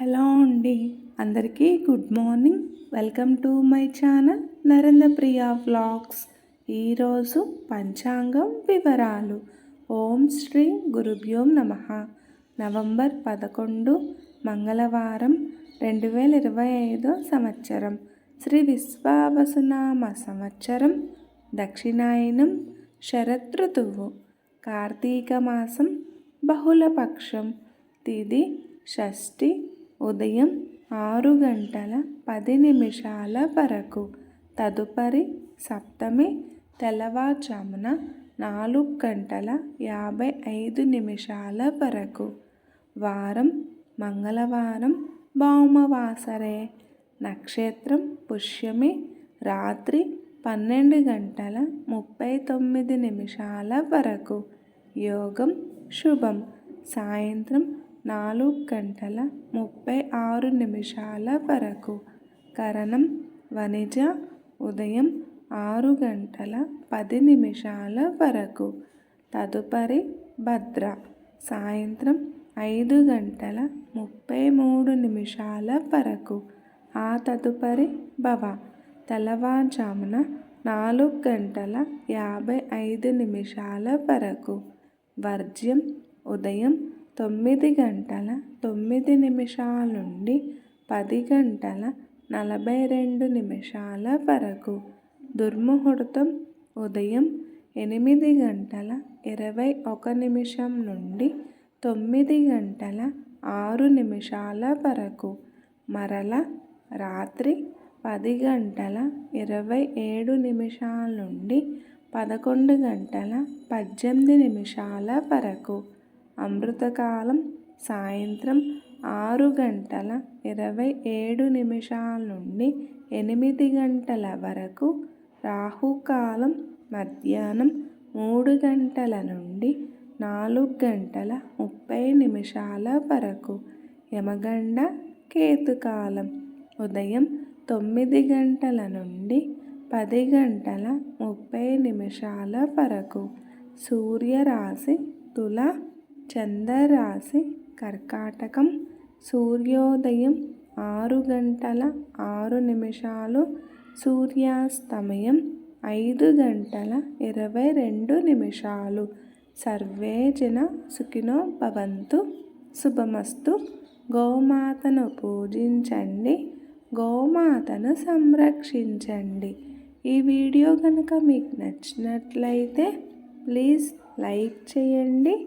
Hello అండి. అందరికీ good morning. Welcome to my channel Narendra Priya vlogs. ఈరోజు పంచాంగం వివరాలు. ఓం శ్రీ గురుభ్యోం నమ. నవంబర్ పదకొండు మంగళవారం రెండు వేల ఇరవై ఐదో సంవత్సరం. శ్రీ విశ్వావసునామ సంవత్సరం దక్షిణాయనం శరదృతువు కార్తీక మాసం బహుళపక్షం తిది షష్ఠి ఉదయం ఆరు గంటల పది నిమిషాల వరకు తదుపరి సప్తమి తెల్లవారుజామున నాలుగు గంటల యాభై ఐదు నిమిషాల వరకు వారం మంగళవారం భౌమవాసరే నక్షత్రం పుష్యమి రాత్రి పన్నెండు గంటల ముప్పై తొమ్మిది నిమిషాల వరకు యోగం శుభం సాయంత్రం నాలుగు గంటల ముప్పై ఆరు నిమిషాల వరకు. కరణం వనిజ ఉదయం ఆరు గంటల పది నిమిషాల వరకు. తదుపరి భద్ర. సాయంత్రం ఐదు గంటల ముప్పై మూడు నిమిషాల వరకు. ఆ తదుపరి భవ. తెల్లవారుజామున నాలుగు గంటల యాభై ఐదు నిమిషాల వరకు. వర్జ్యం ఉదయం తొమ్మిది గంటల తొమ్మిది నిమిషాల నుండి పది గంటల నలభై రెండు నిమిషాల వరకు. దుర్ముహూర్తం ఉదయం ఎనిమిది గంటల ఇరవై ఒక నిమిషం నుండి తొమ్మిది గంటల ఆరు నిమిషాల వరకు. మరల రాత్రి పది గంటల ఇరవై ఏడు నిమిషాల నుండి పదకొండు గంటల పద్దెనిమిది నిమిషాల వరకు. అమృతకాలం సాయంత్రం ఆరు గంటల ఇరవై ఏడు నిమిషాల నుండి ఎనిమిది గంటల వరకు రాహుకాలం మధ్యాహ్నం మూడు గంటల నుండి నాలుగు గంటల ముప్పై నిమిషాల వరకు యమగండ కేతుకాలం ఉదయం తొమ్మిది గంటల నుండి పది గంటల ముప్పై నిమిషాల వరకు సూర్యరాశి తుల చంద్రరాశి కర్కాటకం సూర్యోదయం ఆరు గంటల ఆరు నిమిషాలు సూర్యాస్తమయం ఐదు గంటల ఇరవై రెండు నిమిషాలు. సర్వే జన సుఖినో భవంతు. శుభమస్తు. గోమాతను పూజించండి. గోమాతను సంరక్షించండి. ఈ వీడియో కనుక మీకు నచ్చినట్లయితే ప్లీజ్ లైక్ చేయండి.